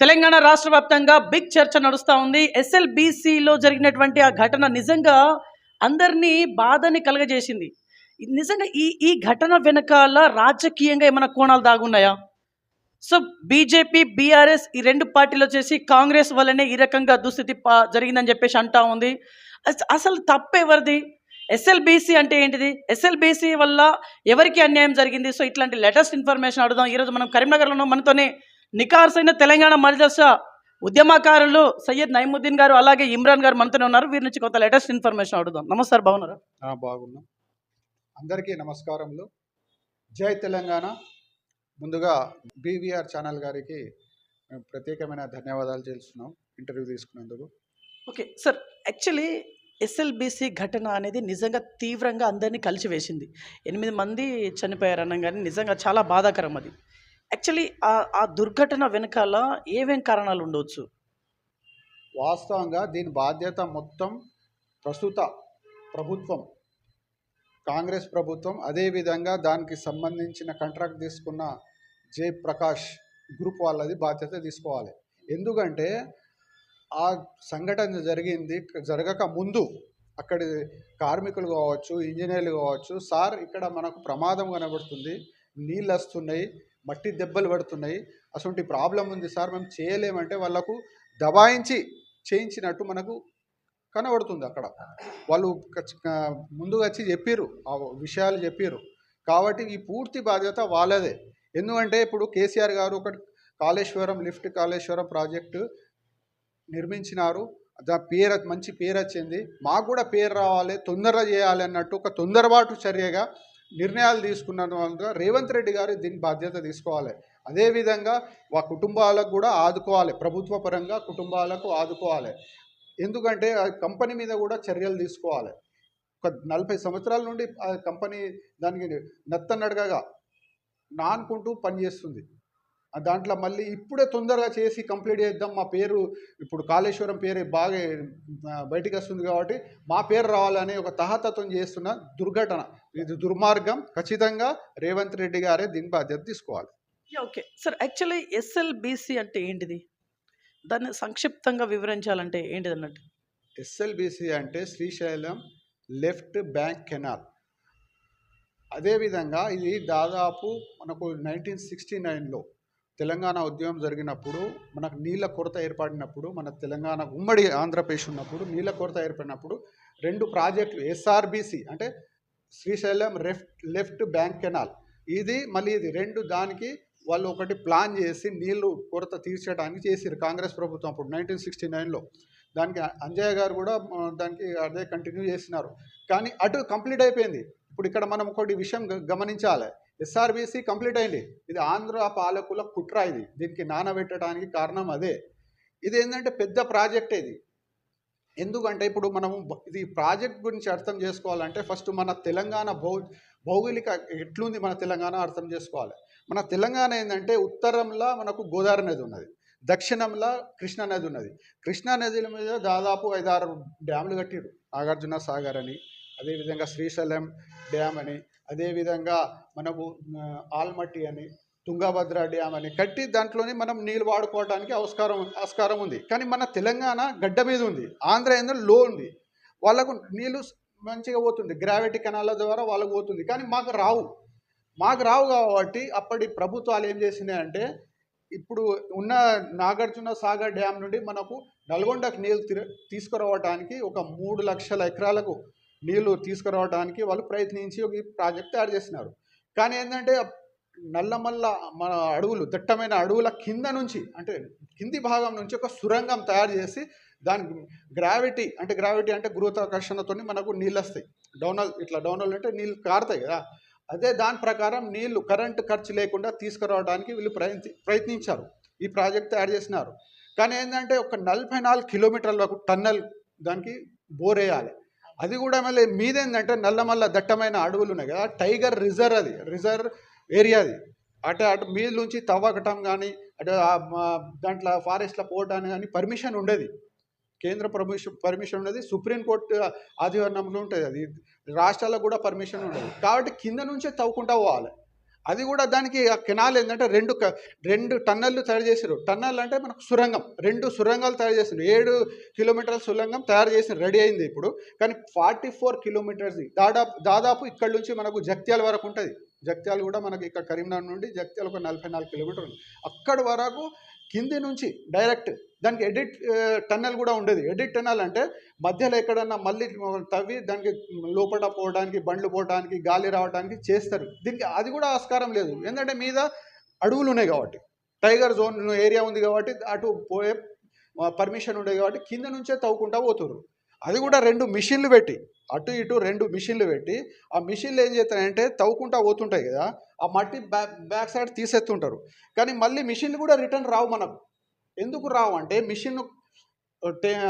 తెలంగాణ రాష్ట్ర వ్యాప్తంగా బిగ్ చర్చ నడుస్తూ ఉంది. ఎస్ఎల్బిసిలో జరిగినటువంటి ఆ ఘటన నిజంగా అందరినీ బాధని కలగజేసింది. నిజంగా ఈ ఈ ఘటన వెనకాల రాజకీయంగా ఏమైనా కోణాలు దాగున్నాయా? సో బీజేపీ బీఆర్ఎస్ ఈ రెండు పార్టీలు వచ్చేసి కాంగ్రెస్ వల్లనే ఈ రకంగా దుస్థితి పా- జరిగిందని చెప్పేసి అంటా ఉంది. అసలు తప్పెవరిది? ఎస్ఎల్బీసీ ఎస్ఎల్బిసి అంటే ఏంటిది? ఎస్ఎల్బిసి వల్ల ఎవరికి అన్యాయం జరిగింది? సో ఇట్లాంటి లేటెస్ట్ ఇన్ఫర్మేషన్ అడుగుదాం. ఈరోజు మనం కరీంనగర్లో మనతోనే నికార్సైన తెలంగాణ మరిదశ ఉద్యమకారులు సయ్యద్ నైముద్దీన్ గారు అలాగే ఇమ్రాన్ గారు మనతోనే ఉన్నారు. వీరి నుంచి కొంత లేటెస్ట్ ఇన్ఫర్మేషన్ అడుగుదాం. నమస్కారం బాగున్నారా? బాగున్నాం. అందరికీ నమస్కారములు. జై తెలంగాణ. ముందుగా బీవీఆర్ ఛానల్ గారికి ప్రత్యేకమైన ధన్యవాదాలు తెలుస్తున్నాం ఇంటర్వ్యూ తీసుకున్నందుకు. ఓకే సార్ యాక్చువల్లీ ఎస్ఎల్బిసి ఘటన అనేది నిజంగా తీవ్రంగా అందరినీ కలిసివేసింది. ఎనిమిది మంది చనిపోయారు అనగానే నిజంగా చాలా బాధాకరం అది. యాక్చువల్లీ ఆ దుర్ఘటన వెనకాల ఏమేం కారణాలు ఉండవచ్చు? వాస్తవంగా దీని బాధ్యత మొత్తం ప్రస్తుత ప్రభుత్వం కాంగ్రెస్ ప్రభుత్వం. అదేవిధంగా దానికి సంబంధించిన కాంట్రాక్ట్ తీసుకున్న జయప్రకాష్ గ్రూప్ వాళ్ళది బాధ్యత తీసుకోవాలి. ఎందుకంటే ఆ సంఘటన జరిగింది జరగక ముందు అక్కడి కార్మికులు కావచ్చు ఇంజనీర్లు కావచ్చు సార్ ఇక్కడ మనకు ప్రమాదం కనబడుతుంది. నీళ్ళు వస్తున్నాయి మట్టి దెబ్బలు పడుతున్నాయి. అటువంటి ప్రాబ్లం ఉంది సార్. మేము చేయలేమంటే వాళ్ళకు దబాయించి చేయించినట్టు మనకు కనబడుతుంది అక్కడ. వాళ్ళు ముందుగా వచ్చి చెప్పారు ఆ విషయాలు చెప్పారు కాబట్టి ఈ పూర్తి బాధ్యత వాళ్ళదే. ఎందుకంటే ఇప్పుడు కేసీఆర్ గారు ఒక కాళేశ్వరం లిఫ్ట్ కాళేశ్వరం ప్రాజెక్టు నిర్మించినారు. దా పేరు మంచి పేరు వచ్చింది. మాకు కూడా పేరు రావాలి తొందరగా చేయాలి అన్నట్టు ఒక తొందరపాటు చర్యగా నిర్ణయాలు తీసుకున్నందువల్ల రేవంత్ రెడ్డి గారు దీని బాధ్యత తీసుకోవాలి. అదేవిధంగా వా కుటుంబాలకు కూడా ఆదుకోవాలి. ప్రభుత్వ పరంగా కుటుంబాలకు ఆదుకోవాలి. ఎందుకంటే ఆ కంపెనీ మీద కూడా చర్యలు తీసుకోవాలి. ఒక నలభై సంవత్సరాల నుండి ఆ కంపెనీ దానికి నత్తనడగగా నానుకుంటూ పనిచేస్తుంది. దాంట్లో మళ్ళీ ఇప్పుడే తొందరగా చేసి కంప్లీట్ చేద్దాం. మా పేరు ఇప్పుడు కాళేశ్వరం పేరు బాగా బయటికి వస్తుంది కాబట్టి మా పేరు రావాలని ఒక తహతత్వం చేస్తున్న దుర్ఘటన. ఇది దుర్మార్గం. ఖచ్చితంగా రేవంత్ రెడ్డి గారే దీని బాధ్యత తీసుకోవాలి. ఓకే సార్ యాక్చువల్లీ ఎస్ఎల్బిసి అంటే ఏంటిది? దాన్ని సంక్షిప్తంగా వివరించాలంటే ఏంటిది అన్నట్టు? ఎస్ఎల్బిసి అంటే శ్రీశైలం లెఫ్ట్ బ్యాంక్ కెనాల్. అదేవిధంగా ఇది దాదాపు మనకు నైన్టీన్ సిక్స్టీ నైన్లో తెలంగాణ ఉద్యమం జరిగినప్పుడు మనకు నీళ్ళ కొరత ఏర్పడినప్పుడు మన తెలంగాణ ఉమ్మడి ఆంధ్రప్రదేశ్ ఉన్నప్పుడు నీళ్ళ కొరత ఏర్పడినప్పుడు రెండు ప్రాజెక్టులు ఎస్ఆర్బిసి అంటే Srisailam left left bank canal ఇది మళ్ళీ ఇది రెండు దానికి వాళ్ళు ఒకటి ప్లాన్ చేసి నీళ్ళు కొరత తీర్చడానికి చేసిరు కాంగ్రెస్ ప్రభుత్వం అప్పుడు నైన్టీన్ సిక్స్టీ నైన్లో దానికి అంజయ్య గారు కూడా దానికి అదే కంటిన్యూ చేసినారు. కానీ అటు కంప్లీట్ అయిపోయింది. ఇప్పుడు ఇక్కడ మనం ఒకటి విషయం గమనించాలి. ఎస్ఆర్బీసీ కంప్లీట్ అయింది. ఇది ఆంధ్ర పాలకుల కుట్ర ఇది. దీనికి నానబెట్టడానికి కారణం అదే. ఇది ఏంటంటే పెద్ద ప్రాజెక్ట్ ఇది. ఎందుకంటే ఇప్పుడు మనము ఇది ప్రాజెక్ట్ గురించి అర్థం చేసుకోవాలంటే ఫస్ట్ మన తెలంగాణ భౌ భౌగోళిక ఎట్లుంది మన తెలంగాణ అర్థం చేసుకోవాలి. మన తెలంగాణ ఏంటంటే ఉత్తరంలో మనకు గోదావరి నది ఉన్నది దక్షిణంలో కృష్ణా నది ఉన్నది. కృష్ణా నదిల మీద దాదాపు ఐదారు డ్యాములు కట్టిరు నాగార్జున సాగర్ అని అదేవిధంగా శ్రీశైలం డ్యామ్ అని అదేవిధంగా మనకు ఆల్మట్టి అని తుంగభద్ర డ్యామ్ అని కట్టి దాంట్లోనే మనం నీళ్ళు వాడుకోవడానికి ఆస్కారం ఆస్కారం ఉంది. కానీ మన తెలంగాణ గడ్డ మీద ఉంది. ఆంధ్ర ఏందో లో ఉంది. వాళ్ళకు నీళ్ళు మంచిగా పోతుంది. గ్రావిటీ కెనాల ద్వారా వాళ్ళకు పోతుంది. కానీ మాకు రావు. మాకు రావు కాబట్టి అప్పటి ప్రభుత్వాలు ఏం చేసినాయంటే ఇప్పుడు ఉన్న నాగార్జున సాగర్ డ్యామ్ నుండి మనకు నల్గొండకు నీళ్ళు తీసుకురావడానికి ఒక మూడు లక్షల ఎకరాలకు నీళ్ళు తీసుకురావడానికి వాళ్ళు ప్రయత్నించి ఒక ప్రాజెక్ట్ తయారు చేసినారు. కానీ ఏంటంటే నల్లమల్ల మన అడవులు దట్టమైన అడవుల కింద నుంచి అంటే కింది భాగం నుంచి ఒక సురంగం తయారు చేసి దాని గ్రావిటీ అంటే గ్రావిటీ అంటే గురుత్వాకర్షణతో మనకు నీళ్ళు వస్తాయి డౌనల్ ఇట్లా డౌనల్ అంటే నీళ్ళు కారుతాయి కదా. అదే దాని ప్రకారం నీళ్ళు కరెంటు ఖర్చు లేకుండా తీసుకురావడానికి వీళ్ళు ప్రయత్ని ప్రయత్నించారు. ఈ ప్రాజెక్ట్ తయారు చేసినారు. కానీ ఏంటంటే ఒక నలభై నాలుగు కిలోమీటర్లకు టన్నల్ దానికి బోర్ వేయాలి అది కూడా మళ్ళీ మీదేంటంటే నల్లమల్ల దట్టమైన అడవులు ఉన్నాయి కదా. టైగర్ రిజర్వ్ అది. రిజర్వ్ ఏరియా అది. అటు అటు మీద నుంచి తవ్వకటం కానీ అటు దాంట్లో ఫారెస్ట్లో పోవడానికి కానీ పర్మిషన్ ఉండేది. కేంద్ర పర్మిషన్ పర్మిషన్ ఉండేది. సుప్రీంకోర్టు ఆధ్వర్యంలో ఉంటుంది అది. రాష్ట్రాలకు కూడా పర్మిషన్ ఉండదు. కాబట్టి కింద నుంచే తవ్వుకుంటా పోవాలి. అది కూడా దానికి ఆ కెనాల్ ఏంటంటే రెండు రెండు టన్నెళ్ళు తయారు చేసారు టన్నెల్ అంటే మనకు సురంగం. రెండు సురంగాలు తయారు చేసిండ్రు ఏడు కిలోమీటర్ల సురంగం తయారు చేసి రెడీ అయింది ఇప్పుడు. కానీ ఫార్టీ ఫోర్ కిలోమీటర్స్ దాదాపు దాదాపు ఇక్కడ నుంచి మనకు జగిత్యాల వరకు ఉంటుంది. జగిత్యాల కూడా మనకి ఇక్కడ కరీంనగర్ నుండి జగిత్యాల ఒక నలభై నాలుగు కిలోమీటర్లు అక్కడి వరకు కింది నుంచి డైరెక్ట్ దానికి ఎడిట్ టన్నెల్ కూడా ఉండేది. ఎడిట్ టన్నెల్ అంటే మధ్యలో ఎక్కడన్నా మళ్ళీ తవ్వి దానికి లోపల పోవడానికి బండ్లు పోవడానికి గాలి రావడానికి చేస్తారు. దీనికి అది కూడా ఆస్కారం లేదు. ఎందుకంటే మీద అడవులు ఉన్నాయి కాబట్టి. టైగర్ జోన్ ఏరియా ఉంది కాబట్టి అటు పోయే పర్మిషన్ ఉండేది కాబట్టి కింద నుంచే తవ్వుకుంటా పోతున్నారు అది కూడా రెండు మిషన్లు పెట్టి అటు ఇటు రెండు మిషన్లు పెట్టి ఆ మిషన్లు ఏం చేస్తాయంటే తవ్వుకుంటా పోతుంటాయి కదా ఆ మట్టి బ్యాక్ బ్యాక్ సైడ్ తీసేస్తుంటారు. కానీ మళ్ళీ మిషన్లు కూడా రిటర్న్ రావు మనకు. ఎందుకు రావు అంటే మిషన్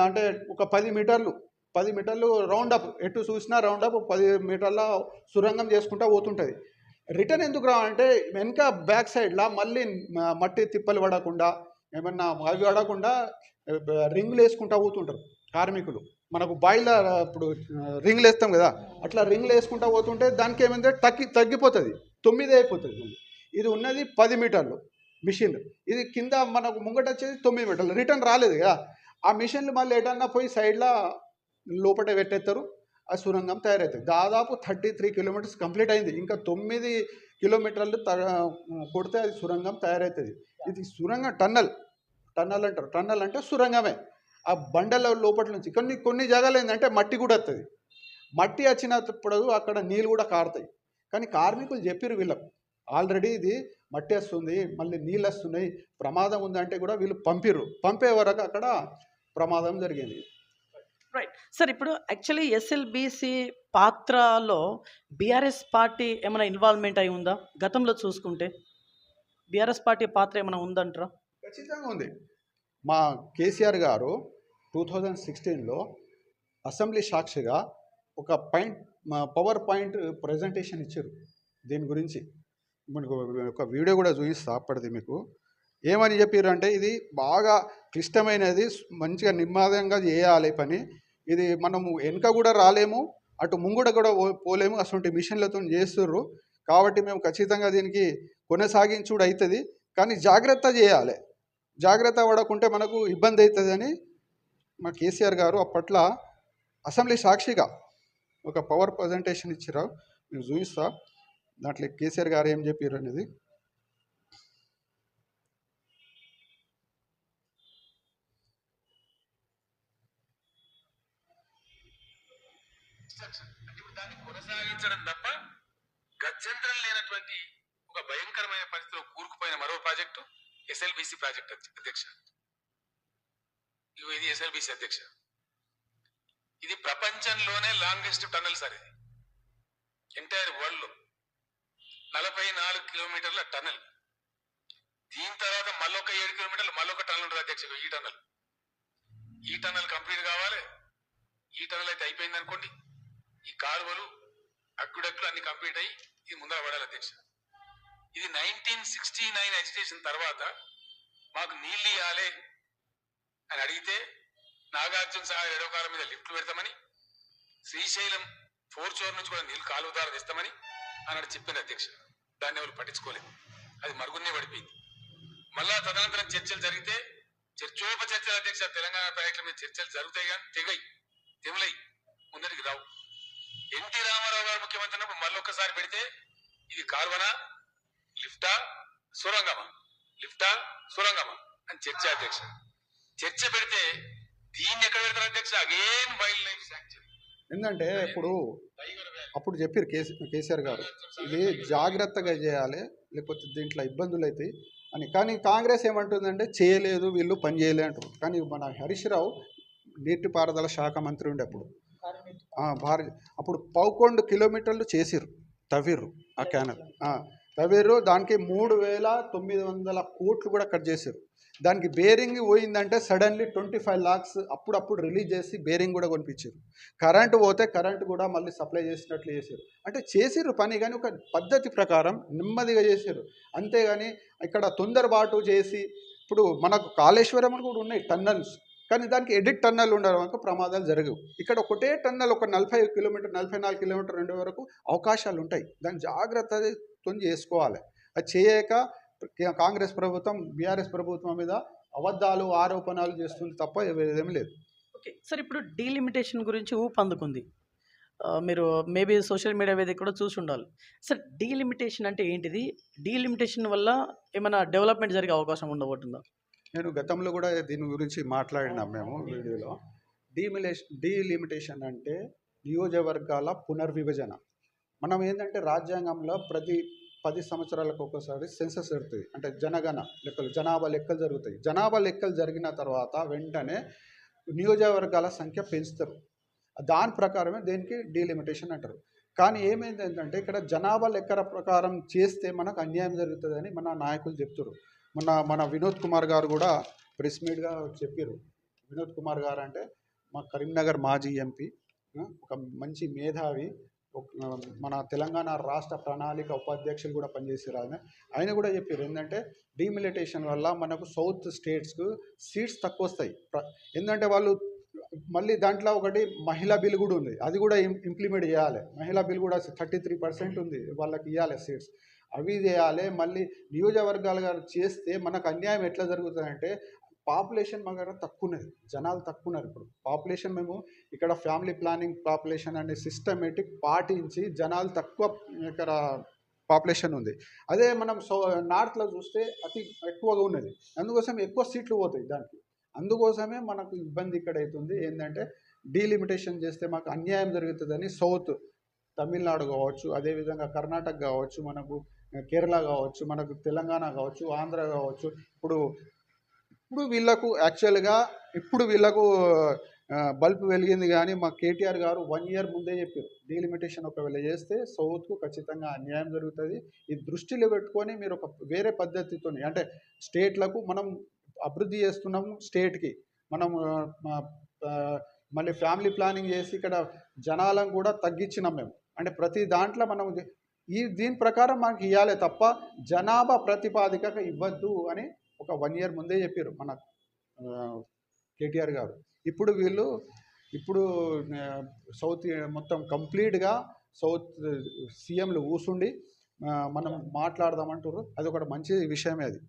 అంటే ఒక పది మీటర్లు పది మీటర్లు రౌండ్ అప్ ఎటు చూసినా రౌండ్ అప్ పది మీటర్ల సురంగం చేసుకుంటా పోతుంటుంది. రిటర్న్ ఎందుకు రావాలంటే వెనక బ్యాక్ సైడ్లా మళ్ళీ మట్టి తిప్పలు పడకుండా ఏమన్నా అవి పడకుండా రింగులు వేసుకుంటా పోతుంటారు కార్మికులు. మనకు బాయిలర్ ఇప్పుడు రింగ్లు రింగులు వేస్తాం కదా అట్లా రింగులు వేసుకుంటా పోతుంటే దానికి ఏమైందంటే తగ్గి తగ్గిపోతుంది. తొమ్మిది అయిపోతుంది ఇది ఉన్నది పది మీటర్లు మిషన్. ఇది కింద మనకు ముంగట వచ్చేది తొమ్మిది మీటర్లు. రిటర్న్ రాలేదు కదా. ఆ మిషన్లు మళ్ళీ ఎటన్నా పోయి సైడ్లో లోపల పెట్టేస్తారు. ఆ సురంగం తయారవుతుంది. దాదాపు థర్టీ త్రీ కిలోమీటర్స్ కంప్లీట్ అయింది. ఇంకా తొమ్మిది కిలోమీటర్లు కొడితే అది సురంగం తయారవుతుంది. ఇది సురంగం టన్నల్. టన్నల్ అంటారు. టన్నల్ అంటే సురంగమే. ఆ బండల లోపల నుంచి కొన్ని కొన్ని జాగాలు ఏంటంటే మట్టి కూడా వస్తుంది మట్టి వచ్చినప్పుడు అక్కడ నీళ్ళు కూడా కారుతాయి. కానీ కార్మికులు చెప్పారు వీళ్ళకు ఆల్రెడీ ఇది మట్టి వస్తుంది మళ్ళీ నీళ్ళు వస్తున్నాయి ప్రమాదం ఉందంటే కూడా వీళ్ళు పంపిర్రు. పంపే వరకు అక్కడ ప్రమాదం జరిగింది. రైట్ సార్ ఇప్పుడు యాక్చువల్లీ ఎస్ఎల్బిసి పాత్రలో బీఆర్ఎస్ పార్టీ ఏమైనా ఇన్వాల్వ్మెంట్ అయి ఉందా? గతంలో చూసుకుంటే. బీఆర్ఎస్ పార్టీ పాత్ర ఏమైనా ఉందంటారా? ఖచ్చితంగా ఉంది. మా కేసీఆర్ గారు టూ థౌజండ్ సిక్స్టీన్లో అసెంబ్లీ సాక్షిగా ఒక పాయింట్ పవర్ పాయింట్ ప్రజెంటేషన్ ఇచ్చారు దీని గురించి. మనకు ఒక వీడియో కూడా చూపిస్తా అప్పటిది మీకు. ఏమని చెప్పారు అంటే ఇది బాగా క్లిష్టమైనది మంచిగా నిమ్మదంగా చేయాలి పని. ఇది మనము వెనుక కూడా రాలేము అటు ముంగుడ కూడా పోలేము అటువంటి మిషన్లతో చేస్తుర్రు. కాబట్టి మేము ఖచ్చితంగా దీనికి కొనసాగించుడు అవుతుంది కానీ జాగ్రత్త చేయాలి. జాగ్రత్త పడకుంటే మనకు ఇబ్బంది అవుతుందని మా కేసీఆర్ గారు అప్పట్లో అసెంబ్లీ సాక్షిగా ఒక పవర్ ప్రజెంటేషన్ ఇచ్చారు మీరు చూపిస్తా. దాంట్లో కేసీఆర్ గారు ఏం చెప్పారు అనేది. దాన్ని కొనసాగించడం తప్ప గత్యంతరం లేనటువంటి ఒక భయంకరమైన పరిస్థితిలో కూరుకుపోయిన మరో ప్రాజెక్టు. ఎస్ఎల్బిసి ప్రాజెక్ట్ అధ్యక్ష. ఇది ఎస్ఎల్బిసి అధ్యక్ష. ఇది ప్రపంచంలోనే లాంగెస్ట్ టనల్ సార్ ఇది. ఎంటైర్ వరల్డ్లో నలభై నాలుగు కిలోమీటర్ల టనల్ దీని తర్వాత మళ్ళొక ఏడు కిలోమీటర్లు మళ్ళొక టన్నల్ ఉంటుంది అధ్యక్ష ఈ టనల్ ఈ టన్నల్ కంప్లీట్ కావాలి. ఈ టనల్ అయితే అయిపోయింది అనుకోండి ఈ కాలువలు అక్కుడక్కులు అన్ని కంప్లీట్ అయ్యి ఇది ముందర పడాలి అధ్యక్ష. ఇది నైన్టీన్ సిక్స్టీ నైన్ ఎడ్యుకేషన్ తర్వాత మాకు నీళ్ళు ఇవ్వాలి అని అడిగితే నాగార్జున సాగర్ ఎడవకాల మీద లిఫ్ట్లు పెడతామని శ్రీశైలం ఫోర్ చోర్ నుంచి కూడా నీళ్ళు కాలువ ఇస్తామని అన్నాడు చెప్పింది అధ్యక్ష. దాన్ని ఎవరు పట్టించుకోలేదు. అది మరుగున్నే పడిపోయింది. మళ్ళా తదనంతరం చర్చలు జరిగితే చర్చోపచర్చల అధ్యక్ష తెలంగాణ ప్రాజెక్టుల మీద చర్చలు జరుగుతాయి కానీ తెగయి తెములై ముందరికి రావు. ఎన్టీ రామారావు గారు ముఖ్యమంత్రి మళ్ళీ మళ్ళొక్కసారి పెడితే ఇది కాల్వనా? లిఫ్టా సురంగమా? లిఫ్టా సురంగమా? అని చర్చ అధ్యక్ష. చర్చ పెడితే దీన్ని ఎక్కడ పెడతారు అధ్యక్ష? Again wildlife sanctuary. ఏంటంటే ఇప్పుడు అప్పుడు చెప్పారు కేసీ కేసీఆర్ గారు. ఇది జాగ్రత్తగా చేయాలి లేకపోతే దీంట్లో ఇబ్బందులు అవుతాయి అని. కానీ కాంగ్రెస్ ఏమంటుందంటే చేయలేదు వీళ్ళు పని చేయలే అంటారు కానీ మన హరీష్ రావు నీటిపారుదల శాఖ మంత్రి ఉండే అప్పుడు. భారీ అప్పుడు పదకొండు కిలోమీటర్లు చేసిర్రు తవ్విర్రు ఆ క్యానల్ ఆ, దానికి మూడు వేల తొమ్మిది వందల కోట్లు కూడా కట్ చేశారు. దానికి బేరింగ్ పోయిందంటే సడన్లీ ట్వంటీ ఫైవ్ లాక్స్ అప్పుడప్పుడు రిలీజ్ చేసి బేరింగ్ కూడా కొనిపించారు. కరెంటు పోతే కరెంటు కూడా మళ్ళీ సప్లై చేసినట్లు చేశారు. అంటే చేసిర్రు పని కానీ ఒక పద్ధతి ప్రకారం నెమ్మదిగా చేశారు అంతేగాని ఇక్కడ తొందరపాటు చేసి ఇప్పుడు మనకు కాళేశ్వరం కూడా ఉన్నాయి టన్నల్స్ కానీ దానికి ఎడిట్ టన్నల్ ఉండడం వరకు ప్రమాదాలు జరగవు. ఇక్కడ ఒకటే టన్నల్ ఒక నలభై కిలోమీటర్ నలభై నాలుగు కిలోమీటర్ రెండు వరకు అవకాశాలు ఉంటాయి. దాని జాగ్రత్త తో చేసుకోవాలి. అది చేయక కాంగ్రెస్ ప్రభుత్వం బీఆర్ఎస్ ప్రభుత్వం మీద అబద్ధాలు ఆరోపణలు చేస్తుంది తప్ప ఏమీ లేదు. ఓకే. సార్ ఇప్పుడు డీలిమిటేషన్ గురించి ఊపు అందుకుంది ఆ, మీరు మేబీ సోషల్ మీడియా వేదిక కూడా చూసి ఉండాలి. సార్ డీలిమిటేషన్ అంటే ఏంటిది? డీలిమిటేషన్ వల్ల ఏమైనా డెవలప్మెంట్ జరిగే అవకాశం ఉండబోతుందా? నేను గతంలో కూడా దీని గురించి మాట్లాడినాం మేము వీడియోలో. డీమిలేషన్ డీలిమిటేషన్ అంటే నియోజకవర్గాల పునర్విభజన. మనం ఏంటంటే రాజ్యాంగంలో ప్రతి పది సంవత్సరాలకు ఒకసారి సెన్సస్ జరుగుతుంది. అంటే జనగణ లెక్కలు జనాభా లెక్కలు జరుగుతాయి. జనాభా లెక్కలు జరిగిన తర్వాత వెంటనే నియోజకవర్గాల సంఖ్య పెంచుతారు. దాని ప్రకారమే దేనికి డీలిమిటేషన్ అంటారు. కానీ ఏమైంది ఏంటంటే ఇక్కడ జనాభా లెక్కల ప్రకారం చేస్తే మనకు అన్యాయం జరుగుతుందని మన నాయకులు చెప్తారు మన మన వినోద్ కుమార్ గారు కూడా ప్రెస్ మీట్గా చెప్పారు వినోద్ కుమార్ గారు అంటే మా కరీంనగర్ మాజీ ఎంపీ ఒక మంచి మేధావి. మన తెలంగాణ రాష్ట్ర ప్రణాళిక ఉపాధ్యక్షులు కూడా పనిచేసారు ఆయన ఆయన కూడా చెప్పారు ఏంటంటే డీమిలిటేషన్ వల్ల మనకు సౌత్ స్టేట్స్కు సీట్స్ తక్కువ వస్తాయి ఎందుకంటే వాళ్ళు మళ్ళీ దాంట్లో ఒకటి మహిళా బిల్ కూడా ఉంది. అది కూడా ఇంప్లిమెంట్ చేయాలి. మహిళా బిల్ కూడా థర్టీ త్రీ పర్సెంట్ ఉంది. వాళ్ళకి ఇవ్వాలి సీట్స్ అవి చేయాలి. మళ్ళీ నియోజకవర్గాలు చేస్తే మనకు అన్యాయం ఎట్లా జరుగుతుందంటే పాపులేషన్ మా దగ్గర తక్కువ ఉన్నది జనాలు తక్కువ ఉన్నారు ఇప్పుడు. పాపులేషన్ మేము ఇక్కడ ఫ్యామిలీ ప్లానింగ్ పాపులేషన్ అనే సిస్టమేటిక్ పాటించి జనాలు తక్కువ ఇక్కడ పాపులేషన్ ఉంది. అదే మనం సో నార్త్లో చూస్తే అతి ఎక్కువగా ఉన్నది. అందుకోసం ఎక్కువ సీట్లు పోతాయి దానికి. అందుకోసమే మనకు ఇబ్బంది ఇక్కడ అవుతుంది ఏంటంటే డీలిమిటేషన్ చేస్తే మాకు అన్యాయం జరుగుతుందని సౌత్ తమిళనాడు కావచ్చు అదేవిధంగా కర్ణాటక కావచ్చు మనకు కేరళ కావచ్చు మనకు తెలంగాణ కావచ్చు ఆంధ్ర కావచ్చు. ఇప్పుడు ఇప్పుడు వీళ్ళకు యాక్చువల్గా ఇప్పుడు వీళ్ళకు బల్బ్ వెలిగింది కానీ మా కేటీఆర్ గారు వన్ ఇయర్ ముందే చెప్పారు. డీలిమిటేషన్ ఒకవేళ చేస్తే సౌత్కు ఖచ్చితంగా అన్యాయం జరుగుతుంది. ఈ దృష్టిలో పెట్టుకొని మీరు ఒక వేరే పద్ధతితో అంటే స్టేట్లకు మనం అభివృద్ధి చేస్తున్నాము స్టేట్కి. మనం మళ్ళీ ఫ్యామిలీ ప్లానింగ్ చేసి ఇక్కడ జనాలను కూడా తగ్గించినాం మేము. అంటే ప్రతి దాంట్లో మనం ఈ దీని ప్రకారం మనకి ఇవ్వాలి తప్ప జనాభా ప్రతిపాదికగా ఇవ్వద్దు అని ఒక వన్ ఇయర్ ముందే చెప్పారు మన కేటీఆర్ గారు. ఇప్పుడు వీళ్ళు ఇప్పుడు సౌత్ మొత్తం కంప్లీట్గా సౌత్ సీఎంలు కూసుండి మనం మాట్లాడదామంటారు అది ఒక మంచి విషయమే అది.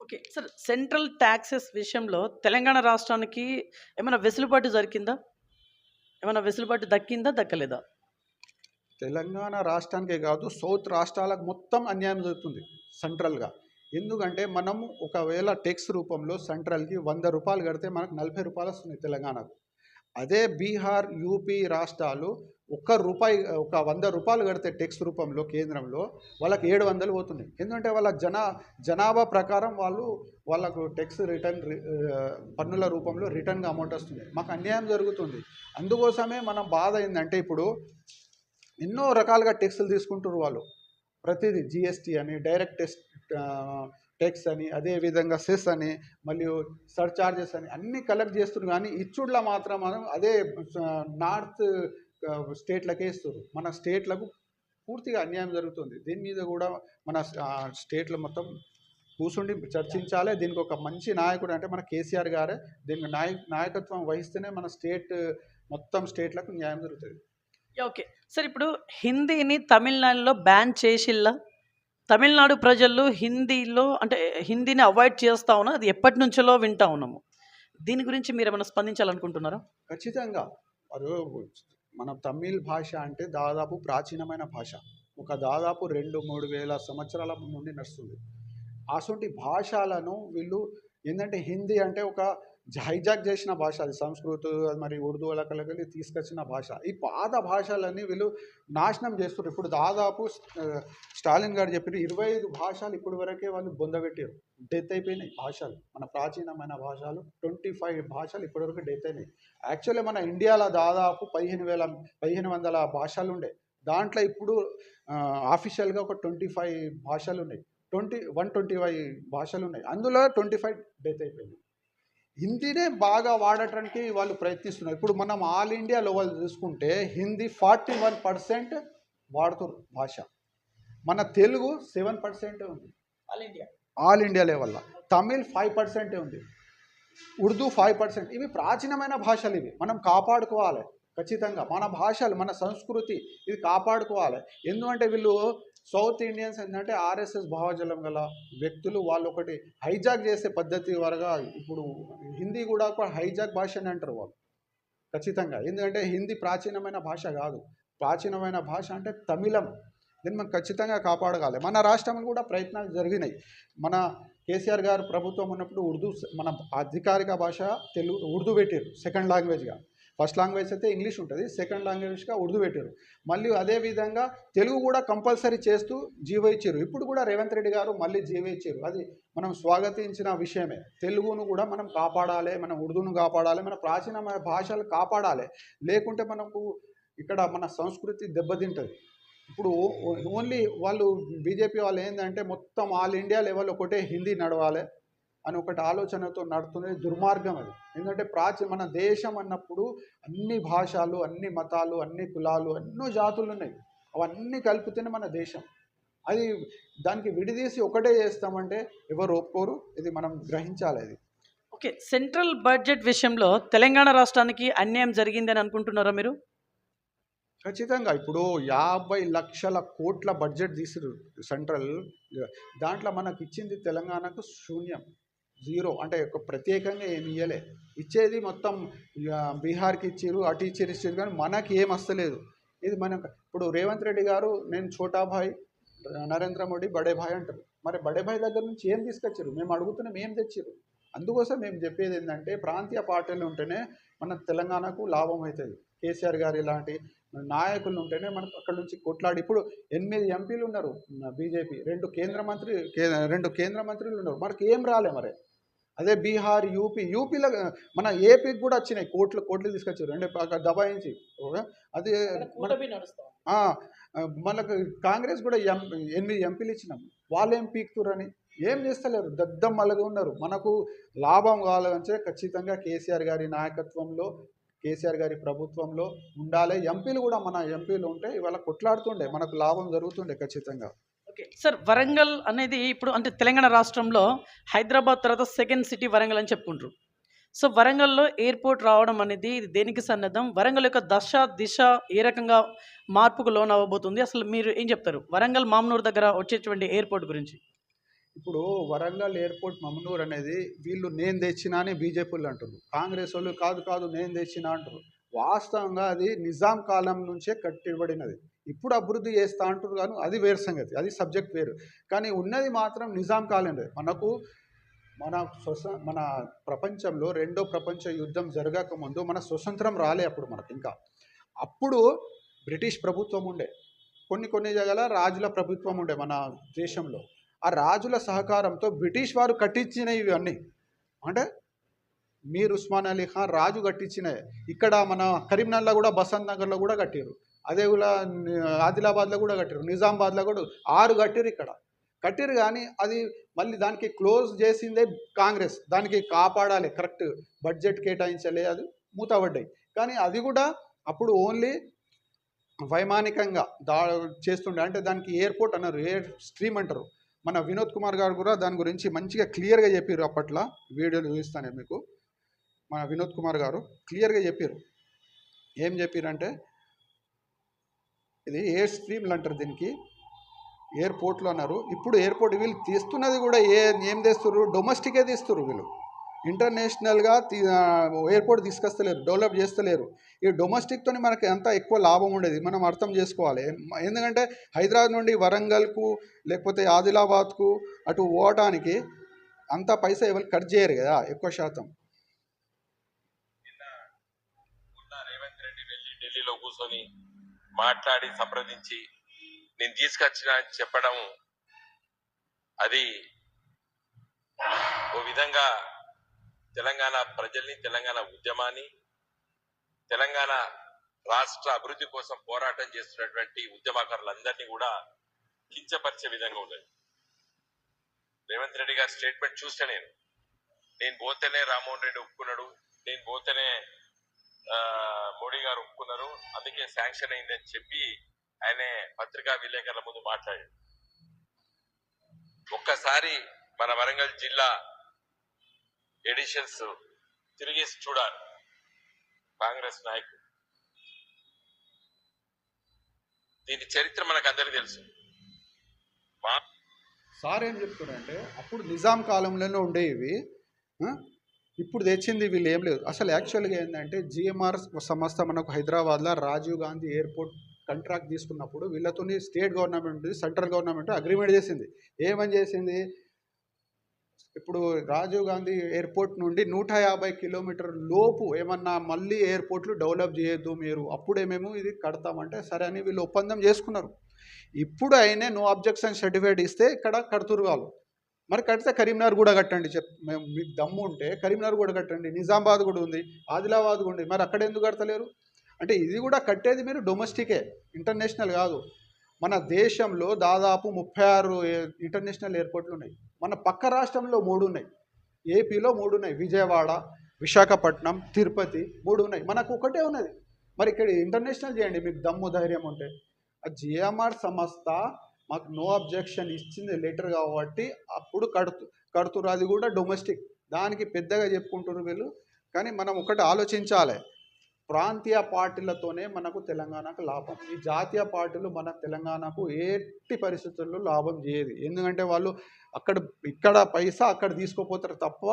ఓకే సార్ సెంట్రల్ ట్యాక్సెస్ విషయంలో తెలంగాణ రాష్ట్రానికి ఏమైనా వెసులుబాటు జరిగిందా? ఏమైనా వెసులుబాటు దక్కిందా దక్కలేదా? తెలంగాణ రాష్ట్రానికే కాదు సౌత్ రాష్ట్రాలకు మొత్తం అన్యాయం జరుగుతుంది సెంట్రల్గా. ఎందుకంటే మనం ఒకవేళ టెక్స్ రూపంలో సెంట్రల్కి వంద రూపాయలు కడితే మనకు నలభై రూపాయలు వస్తుంది తెలంగాణకు. అదే బీహార్ యూపీ రాష్ట్రాలు ఒక్క రూపాయి ఒక వంద రూపాయలు కడితే టెక్స్ రూపంలో కేంద్రంలో వాళ్ళకి ఏడు వందలు పోతున్నాయి. ఎందుకంటే వాళ్ళ జనా జనాభా ప్రకారం వాళ్ళు వాళ్ళకు టెక్స్ రిటర్న్ రి- పన్నుల రూపంలో రిటర్న్గా అమౌంట్ వస్తుంది. మాకు అన్యాయం జరుగుతుంది. అందుకోసమే మనం బాధ ఏంటంటే ఇప్పుడు ఎన్నో రకాలుగా టెక్స్లు తీసుకుంటారు వాళ్ళు. ప్రతిదీ జిఎస్టీ అని డైరెక్ట్ టెక్స్ టెక్స్ అని అదే విధంగా సెస్ అని మరియు సర్చార్జెస్ అని అన్నీ కలెక్ట్ చేస్తున్నారు. కానీ ఇచ్చుడ్ల మాత్రం మనం అదే నార్త్ స్టేట్లకే ఇస్తారు మన స్టేట్లకు పూర్తిగా అన్యాయం జరుగుతుంది. దీని మీద కూడా మన స్టేట్లో మొత్తం కూర్చుండి చర్చించాలి. దీనికి ఒక మంచి నాయకుడు అంటే మన కేసీఆర్ గారే. దీనికి నాయ నాయకత్వం వహిస్తేనే మన స్టేట్ మొత్తం స్టేట్లకు న్యాయం జరుగుతుంది. ఓకే. సార్ ఇప్పుడు హిందీని తమిళనాడులో బ్యాన్ చేసిల్లా? తమిళనాడు ప్రజలు హిందీలో అంటే హిందీని అవాయిడ్ చేస్తా ఉన్నా అది ఎప్పటి నుంచో వింటా ఉన్నాము. దీని గురించి మీరు ఏమైనా స్పందించాలనుకుంటున్నారా? ఖచ్చితంగా. మన తమిళ్ భాష అంటే దాదాపు ప్రాచీనమైన భాష. ఒక దాదాపు రెండు మూడు వేల సంవత్సరాల నుండి నడుస్తుంది. అటువంటి భాషలను వీళ్ళు ఏంటంటే హిందీ అంటే ఒక హైజాక్ చేసిన భాష అది. సంస్కృత్ మరి ఉర్దూ వాళ్ళకి తీసుకొచ్చిన భాష. ఈ పాత భాషలన్నీ వీళ్ళు నాశనం చేస్తున్నారు. ఇప్పుడు దాదాపు స్టాలిన్ గారు చెప్పిన ఇరవై ఐదు భాషలు ఇప్పటి వరకే వాళ్ళు బొందబెట్టారు డెత్ అయిపోయినాయి భాషలు. మన ప్రాచీనమైన భాషలు ట్వంటీ ఫైవ్ భాషలు ఇప్పటివరకు డెత్ అయినాయి. యాక్చువల్లీ మన ఇండియాలో దాదాపు పదిహేను వేల పదిహేను వందల భాషలు ఉండే. దాంట్లో ఇప్పుడు ఆఫీషియల్గా ఒక ట్వంటీ ఫైవ్ భాషలు ఉన్నాయి. ట్వంటీ వన్ ట్వంటీ ఫైవ్ భాషలు ఉన్నాయి. అందులో ట్వంటీ ఫైవ్ డెత్ అయిపోయింది. హిందీనే బాగా వాడటానికి వాళ్ళు ప్రయత్నిస్తున్నారు. ఇప్పుడు మనం ఆల్ ఇండియా లెవెల్ చూసుకుంటే హిందీ ఫార్టీ వన్ పర్సెంట్ వాడుతున్నారు భాష. మన తెలుగు సెవెన్ పర్సెంటే ఉంది. All India. ఆల్ ఇండియా లెవెల్లో తమిళ్ ఫైవ్ పర్సెంటే ఉంది. Urdu five percent. ఇవి ప్రాచీనమైన భాషలు ఇవి. మనం కాపాడుకోవాలి. ఖచ్చితంగా మన భాషలు మన సంస్కృతి ఇది కాపాడుకోవాలి. ఎందుకంటే వీళ్ళు సౌత్ ఇండియన్స్ ఏంటంటే ఆర్ఎస్ఎస్ భావజలం గల వ్యక్తులు వాళ్ళు ఒకటి హైజాక్ చేసే పద్ధతి వరగా ఇప్పుడు హిందీ కూడా ఒక హైజాక్ భాష అని అంటారు వాళ్ళు. ఖచ్చితంగా. ఎందుకంటే హిందీ ప్రాచీనమైన భాష కాదు. ప్రాచీనమైన భాష అంటే తమిళం. దీన్ని మనం ఖచ్చితంగా కాపాడగాలి మన రాష్ట్రంలో కూడా ప్రయత్నాలు జరిగినాయి. మన కేసీఆర్ గారు ప్రభుత్వం ఉన్నప్పుడు ఉర్దూ మన అధికారిక భాష తెలుగు ఉర్దూ పెట్టారు సెకండ్ లాంగ్వేజ్గా. ఫస్ట్ లాంగ్వేజ్ అయితే ఇంగ్లీష్ ఉంటుంది సెకండ్ లాంగ్వేజ్గా ఉర్దూ పెట్టారు. మళ్ళీ అదే విధంగా తెలుగు కూడా కంపల్సరీ చేస్తూ జీవో ఇచ్చారు. ఇప్పుడు కూడా రేవంత్ రెడ్డి గారు మళ్ళీ జీవో ఇచ్చారు. అది మనం స్వాగతించిన విషయమే. తెలుగును కూడా మనం కాపాడాలి మన ఉర్దూను కాపాడాలి మన ప్రాచీనమైన భాషలు కాపాడాలి. లేకుంటే మనకు ఇక్కడ మన సంస్కృతి దెబ్బతింటుంది. ఇప్పుడు ఓ- ఓన్లీ వాళ్ళు బీజేపీ వాళ్ళు ఏంటంటే మొత్తం ఆల్ ఇండియా లెవెల్ ఒకటే హిందీ నడవాలి. అని ఒకటి ఆలోచనతో నడుతున్నది దుర్మార్గం అది. ఎందుకంటే ప్రాచీ మన దేశం అన్నప్పుడు అన్ని భాషలు అన్ని మతాలు అన్ని కులాలు ఎన్నో జాతులు ఉన్నాయి. అవన్నీ కలిపితేనే మన దేశం. అది దానికి విడిదీసి ఒకటే చేస్తామంటే ఎవరు ఒప్పుకోరు? ఇది మనం గ్రహించాలి అది. ఓకే. సెంట్రల్ బడ్జెట్ విషయంలో తెలంగాణ రాష్ట్రానికి అన్యాయం జరిగిందని అనుకుంటున్నారా మీరు? ఖచ్చితంగా. ఇప్పుడు యాభై లక్షల కోట్ల బడ్జెట్ తీసిరు సెంట్రల్. దాంట్లో మనకు ఇచ్చింది తెలంగాణకు శూన్యం. జీరో అంటే ఒక ప్రత్యేకంగా ఏమి ఇవ్వలే ఇచ్చేది మొత్తం ఇక బీహార్కి ఇచ్చారు అటు ఇచ్చారు ఇచ్చారు కానీ మనకి ఏం వస్తలేదు ఇది మనం ఇప్పుడు రేవంత్ రెడ్డి గారు నేను ఛోటా భాయ్ నరేంద్ర మోడీ బడే భాయ్ అంటారు. మరి బడే భాయ్ దగ్గర నుంచి ఏం తీసుకొచ్చారు మేము అడుగుతున్నాం ఏం తెచ్చారు అందుకోసం మేము చెప్పేది ఏంటంటే ప్రాంతీయ పార్టీలు ఉంటేనే మన తెలంగాణకు లాభం అవుతుంది కేసీఆర్ గారు ఇలాంటి నాయకులు ఉంటేనే మనకు అక్కడ నుంచి కొట్లాడి ఇప్పుడు ఎనిమిది ఎంపీలు ఉన్నారు బీజేపీ రెండు కేంద్ర మంత్రి రెండు కేంద్ర మంత్రులు ఉన్నారు. మనకి ఏం రాలే మరి? అదే బీహార్ యూపీ యూపీలో మన ఏపీకి కూడా వచ్చినాయి. కోట్లు కోట్లు తీసుకొచ్చారు. అంటే దబాయించి? అది మనకు కాంగ్రెస్ కూడా ఎం ఎనిమిది ఎంపీలు ఇచ్చినాం. వాళ్ళు ఏం పీకుతురని? ఏం చేస్తలేరు. దద్దమ్మలుగా ఉన్నారు. మనకు లాభం కావాలంటే ఖచ్చితంగా కేసీఆర్ గారి నాయకత్వంలో కేసీఆర్ గారి ప్రభుత్వంలో ఉండాలి. ఎంపీలు కూడా మన ఎంపీలు ఉంటే ఇవాళ కొట్లాడుతుండే. మనకు లాభం జరుగుతుండే ఖచ్చితంగా. ఓకే. సార్ వరంగల్ అనేది ఇప్పుడు అంటే తెలంగాణ రాష్ట్రంలో హైదరాబాద్ తర్వాత సెకండ్ సిటీ వరంగల్ అని చెప్పుకుంటారు. సో వరంగల్లో ఎయిర్పోర్ట్ రావడం అనేది ఇది దేనికి సన్నద్ధం? వరంగల్ యొక్క దశ దిశ ఏ రకంగా మార్పుకు లోన్ అవ్వబోతుంది? అసలు మీరు ఏం చెప్తారు? వరంగల్ మామనూరు దగ్గర వచ్చేటువంటి ఎయిర్పోర్ట్ గురించి. ఇప్పుడు వరంగల్ ఎయిర్పోర్ట్ మమనూర్ అనేది వీళ్ళు నేను తెచ్చినా అని బీజేపీలు అంటారు కాంగ్రెస్ వాళ్ళు కాదు కాదు నేను తెచ్చినా అంటారు వాస్తవంగా అది నిజాం కాలం నుంచే కట్టిబడినది ఇప్పుడు అభివృద్ధి చేస్తా అంటారు కానీ అది వేరు సంగతి అది సబ్జెక్ట్ వేరు. కానీ ఉన్నది మాత్రం నిజాం కాలం మనకు మన స్వస మన ప్రపంచంలో రెండో ప్రపంచ యుద్ధం జరగక ముందు మన స్వతంత్రం రాలే అప్పుడు మనకు ఇంకా. అప్పుడు బ్రిటిష్ ప్రభుత్వం ఉండే. కొన్ని కొన్ని జగల రాజుల ప్రభుత్వం ఉండే మన దేశంలో. ఆ రాజుల సహకారంతో బ్రిటిష్ వారు కట్టించినవి ఇవన్నీ. అంటే మీర్ ఉస్మాన్ అలీ ఖాన్ రాజు కట్టించినవి ఇక్కడ మన కరీంనగర్లో కూడా బసంత్ నగర్లో కూడా కట్టారు అదే కూడా ఆదిలాబాద్లో కూడా కట్టారు నిజామాబాద్లో కూడా ఆరు కట్టారు ఇక్కడ. కట్టారు కానీ అది మళ్ళీ దానికి క్లోజ్ చేసిందే కాంగ్రెస్. దానికి కాపాడాలి కరెక్ట్ బడ్జెట్ కేటాయించాలి అది మూతపడ్డాయి కానీ అది కూడా అప్పుడు ఓన్లీ వైమానికంగా దా చేస్తుండే. అంటే దానికి ఎయిర్పోర్ట్ అన్నారు ఎయిర్ స్ట్రీమ్ అంటారు. మన వినోద్ కుమార్ గారు కూడా దాని గురించి మంచిగా క్లియర్గా చెప్పారు అప్పట్లో. వీడియోలు చూపిస్తాను మీకు. మన వినోద్ కుమార్ గారు క్లియర్గా చెప్పారు. ఏం చెప్పారంటే ఇది ఎయిర్ స్ట్రీమ్లు అంటారు దీనికి. ఎయిర్పోర్ట్లు అన్నారు. ఇప్పుడు ఎయిర్పోర్ట్ వీళ్ళు తీస్తున్నది కూడా ఏ ఏం తెస్తున్నారు డొమెస్టికే తీస్తున్నారు వీళ్ళు. ఇంటర్నేషనల్గా ఎయిర్పోర్ట్ తీసుకొస్తలేరు డెవలప్ చేస్తలేరు. ఈ డొమెస్టిక్తో మనకి ఎంత ఎక్కువ లాభం ఉండేది? మనం అర్థం చేసుకోవాలి. ఎందుకంటే హైదరాబాద్ నుండి వరంగల్కు లేకపోతే ఆదిలాబాద్కు అటు పోవటానికి అంత పైసా ఎవరు కట్ చేయరు కదా ఎక్కువ శాతం మొన్న రేవంత్ రెడ్డి వెళ్ళి ఢిల్లీలో కూర్చొని మాట్లాడి సంప్రదించి నేను తీసుకొచ్చిన చెప్పడం అది ఓ విధంగా తెలంగాణ ప్రజల్ని తెలంగాణ ఉద్యమాన్ని తెలంగాణ రాష్ట్ర అభివృద్ధి కోసం పోరాటం చేస్తున్నటువంటి ఉద్యమకారులందరినీ కూడా కించపరిచే విధంగా ఉన్నది. రేవంత్ రెడ్డి గారి స్టేట్మెంట్ చూస్తే నేను నేను పోతేనే రామ్మోహన్ రెడ్డి ఒప్పుకున్నాడు నేను పోతేనే మోడీ గారు ఒప్పుకున్నారు. అందుకే శాంక్షన్ అయిందని చెప్పి ఆయన పత్రికా విలేకరుల ముందు మాట్లాడాడు ఒక్కసారి మన వరంగల్ జిల్లా ఎడిషన్స్ తిరిగి చూడాలి. కాంగ్రెస్ నాయకులు దీని చరిత్ర మనకు అందరికీ తెలుసు. సార్ ఏం చెప్తున్నాడంటే అప్పుడు నిజాం కాలంలోనే ఉండేవి ఇప్పుడు తెచ్చింది వీళ్ళు ఏం లేదు. అసలు యాక్చువల్గా ఏంటంటే జిఎంఆర్ సంస్థ మనకు హైదరాబాద్లో రాజీవ్ గాంధీ ఎయిర్పోర్ట్ కాంట్రాక్ట్ తీసుకున్నప్పుడు వీళ్ళతో state government central government agreement చేసింది. ఏమని చేసింది? ఇప్పుడు రాజీవ్ గాంధీ ఎయిర్పోర్ట్ నుండి నూట యాభై కిలోమీటర్ లోపు ఏమన్నా మళ్ళీ ఎయిర్పోర్ట్లు డెవలప్ చేయొద్దు మీరు అప్పుడే మేము ఇది కడతామంటే సరే అని వీళ్ళు ఒప్పందం చేసుకున్నారు. ఇప్పుడు అయినా నో అబ్జెక్షన్ సర్టిఫికేట్ ఇస్తే ఇక్కడ కడుతురు వాళ్ళు. మరి కడితే కరీంనగర్ కూడా కట్టండి చెప్ మేము మీకు దమ్ము ఉంటే కరీంనగర్ కూడా కట్టండి నిజామాబాద్ కూడా ఉంది ఆదిలాబాద్ కూడా ఉంది. మరి అక్కడ ఎందుకు కడతలేరు? అంటే ఇది కూడా కట్టేది మీరు డొమెస్టికే ఇంటర్నేషనల్ కాదు. మన దేశంలో దాదాపు ముప్పై ఆరు ఇంటర్నేషనల్ ఎయిర్పోర్ట్లు ఉన్నాయి. మన పక్క రాష్ట్రంలో మూడు ఉన్నాయి. ఏపీలో మూడు ఉన్నాయి. విజయవాడ విశాఖపట్నం తిరుపతి మూడు ఉన్నాయి. మనకు ఒకటే ఉన్నది. మరి ఇక్కడ ఇంటర్నేషనల్ చేయండి మీకు దమ్ము ధైర్యం ఉంటే. ఆ జిఎంఆర్ సంస్థ మాకు నో అబ్జెక్షన్ ఇచ్చింది లెటర్ కాబట్టి అప్పుడు కడుతు కడుతురు అది కూడా డొమెస్టిక్ దానికి పెద్దగా చెప్పుకుంటున్నారు వీళ్ళు. కానీ మనం ఒకటి ఆలోచించాలి. ప్రాంతీయ పార్టీలతోనే మనకు తెలంగాణకు లాభం. ఈ జాతీయ పార్టీలు మన తెలంగాణకు ఎట్టి పరిస్థితుల్లో లాభం చేయదు. ఎందుకంటే వాళ్ళు అక్కడ ఇక్కడ పైసా అక్కడ తీసుకోపోతారు తప్ప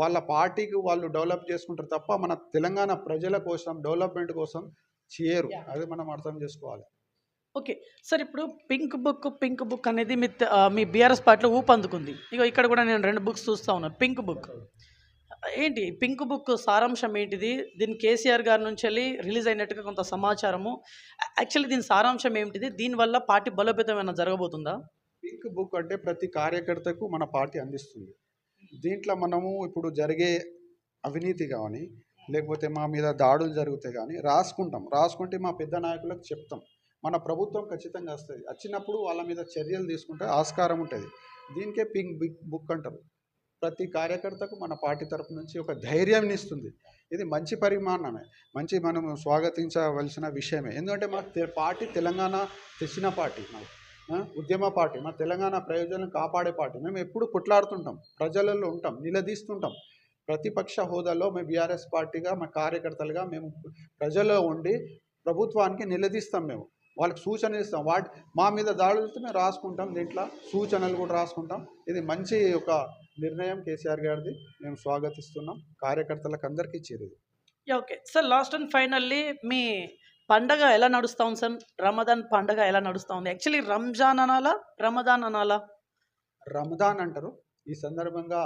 వాళ్ళ పార్టీకి వాళ్ళు డెవలప్ చేసుకుంటారు తప్ప మన తెలంగాణ ప్రజల కోసం డెవలప్మెంట్ కోసం చేయరు. అది మనం అర్థం చేసుకోవాలి. ఓకే. సార్ ఇప్పుడు పింక్ బుక్ పింక్ బుక్ అనేది మీ మీ బీఆర్ఎస్ పార్టీలో ఊపందుకుంది ఇక ఇక్కడ కూడా నేను రెండు బుక్స్ చూస్తా ఉన్నాను పింక్ బుక్. ఏంటి? పింక్ బుక్ సారాంశం ఏంటిది? దీని కేసీఆర్ గారి నుంచి వెళ్ళి రిలీజ్ అయినట్టుగా కొంత సమాచారము. యాక్చువల్లీ దీని సారాంశం ఏంటిది? దీనివల్ల పార్టీ బలోపేతం ఏమైనా జరగబోతుందా? పింక్ బుక్ అంటే ప్రతి కార్యకర్తకు మన పార్టీ అందిస్తుంది. దీంట్లో మనము ఇప్పుడు జరిగే అవినీతి కానీ లేకపోతే మా మీద దాడులు జరిగితే కానీ రాసుకుంటాం. రాసుకుంటే మా పెద్ద నాయకులకు చెప్తాం. మన ప్రభుత్వం ఖచ్చితంగా వస్తుంది. వచ్చినప్పుడు వాళ్ళ మీద చర్యలు తీసుకుంటే ఆస్కారం ఉంటుంది. దీనికే పింక్ బిగ్ బుక్ అంటారు. ప్రతి కార్యకర్తకు మన పార్టీ తరపు నుంచి ఒక ధైర్యాన్ని ఇస్తుంది. ఇది మంచి పరిమాణమే. మంచి మనం స్వాగతించవలసిన విషయమే. ఎందుకంటే మా తె- పార్టీ తెలంగాణ తెచ్చిన పార్టీ మాకు ఉద్యమ పార్టీ. మా తెలంగాణ ప్రయోజనం కాపాడే పార్టీ. మేము ఎప్పుడు కొట్లాడుతుంటాం. ప్రజలలో ఉంటాం. నిలదీస్తుంటాం. ప్రతిపక్ష హోదాలో మేము బీఆర్ఎస్ పార్టీగా మా కార్యకర్తలుగా మేము ప్రజల్లో ఉండి ప్రభుత్వానికి నిలదీస్తాం మేము. వాళ్ళకి సూచనలు ఇస్తాం. వాటి మా మీద దాడులతో మేము రాసుకుంటాం. దీంట్లో సూచనలు కూడా రాసుకుంటాం. ఇది మంచి ఒక నిర్ణయం కేసీఆర్ గారిది. మేము స్వాగతిస్తున్నాం. కార్యకర్తలకు అందరికీ ఇచ్చేది okay sir last and finally మీ పండగ ఎలా నడుస్తూ ఉంది సార్ రమదాన్ పండగ ఎలా నడుస్తూ ఉంది? యాక్చువల్లీ రంజాన్ అనాలా? రమదాన్ అనాలా? రమదాన్ అంటారు. ఈ సందర్భంగా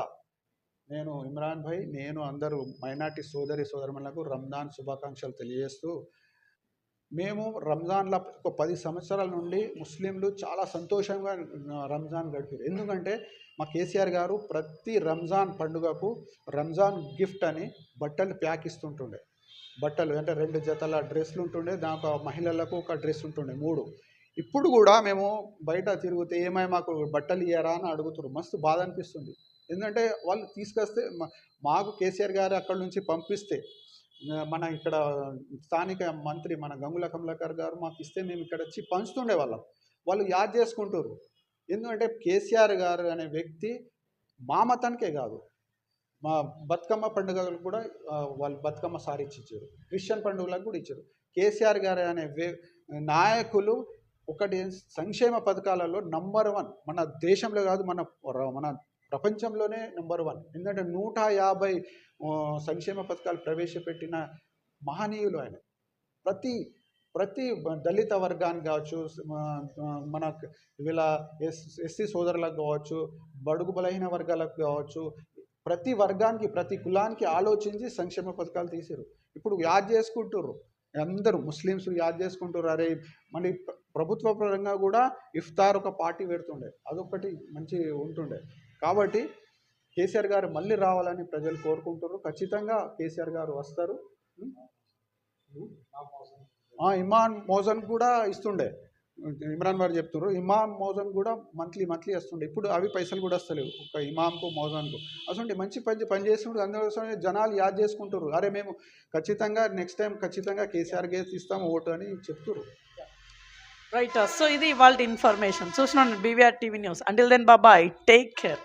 నేను ఇమ్రాన్ భాయ్ నేను అందరూ మైనార్టీ సోదరి సోదరులకు రంజాన్ శుభాకాంక్షలు తెలియజేస్తూ మేము రంజాన్లో ఒక పది సంవత్సరాల నుండి ముస్లింలు చాలా సంతోషంగా రంజాన్ గడిపారు. ఎందుకంటే మా కేసీఆర్ గారు ప్రతి రంజాన్ పండుగకు రంజాన్ గిఫ్ట్ అని బట్టలు ప్యాక్ ఇస్తుంటుండే. బట్టలు అంటే రెండు జతల డ్రెస్సులు ఉంటుండే దానికి మహిళలకు ఒక డ్రెస్ ఉంటుండే మూడు. ఇప్పుడు కూడా మేము బయట తిరిగితే ఏమై మాకు బట్టలు ఇయ్యారా అని అడుగుతున్నారు మస్తు బాధ అనిపిస్తుంది. ఎందుకంటే వాళ్ళు తీసుకొస్తే మాకు కేసీఆర్ గారు అక్కడ నుంచి పంపిస్తే మన ఇక్కడ స్థానిక మంత్రి మన గంగుల కమలాకర్ గారు మాకు ఇస్తే మేము ఇక్కడ వచ్చి పంచుతుండే వాళ్ళం. వాళ్ళు యాద్ చేసుకుంటారు ఎందుకంటే కేసీఆర్ గారు అనే వ్యక్తి మా మతానికే కాదు. మా బతుకమ్మ పండుగలకు కూడా వాళ్ళు బతుకమ్మ సారి ఇచ్చారు క్రిస్టియన్ పండుగలకు కూడా ఇచ్చారు. కేసీఆర్ గారు అనే నాయకులు ఒకటి సంక్షేమ పథకాలలో నంబర్ వన్ మన దేశంలో కాదు మన మన ప్రపంచంలోనే నెంబర్ వన్ ఎందుకంటే నూట యాభై సంక్షేమ పథకాలు ప్రవేశపెట్టిన మహనీయులు ఆయన. ప్రతి ప్రతి దళిత వర్గాన్ని కావచ్చు మన- ఇలా వీళ్ళ ఎస్ ఎస్సీ సోదరులకు కావచ్చు బడుగు బలహీన వర్గాలకు కావచ్చు ప్రతి వర్గానికి ప్రతి కులానికి ఆలోచించి సంక్షేమ పథకాలు తీసారు ఇప్పుడు యాద్ చేసుకుంటుర్రు. అందరూ ముస్లిమ్స్ యాద్ చేసుకుంటారు అరే మళ్ళీ ప్రభుత్వ పరంగా కూడా ఇఫ్తార్ ఒక పార్టీ పెడుతుండే. అదొకటి మంచి ఉంటుండే. కాబట్టి కేసీఆర్ గారు మళ్ళీ రావాలని ప్రజలు కోరుకుంటారు ఖచ్చితంగా కేసీఆర్ గారు వస్తారు. ఇమాన్ మోజన్ కూడా ఇస్తుండే. ఇమ్రాన్ గారు చెప్తున్నారు. ఇమామ్ మోజన్ కూడా మంత్లీ మంత్లీ వస్తుండే. ఇప్పుడు అవి పైసలు కూడా వస్తలేవు. ఒక ఇమాంకు మోజన్కు. అసలు మంచి పని పని చేస్తుంటే అందుకోసం జనాలు యాద్ చేసుకుంటారు అరే మేము ఖచ్చితంగా నెక్స్ట్ టైం ఖచ్చితంగా కేసీఆర్ గేస్ ఇస్తాము ఓటు అని చెప్తున్నారు. రైట్ సో ఇది వాళ్ళ ఇన్ఫర్మేషన్ చూసినాను BVR TV news until then బాబాయ్ టేక్ కేర్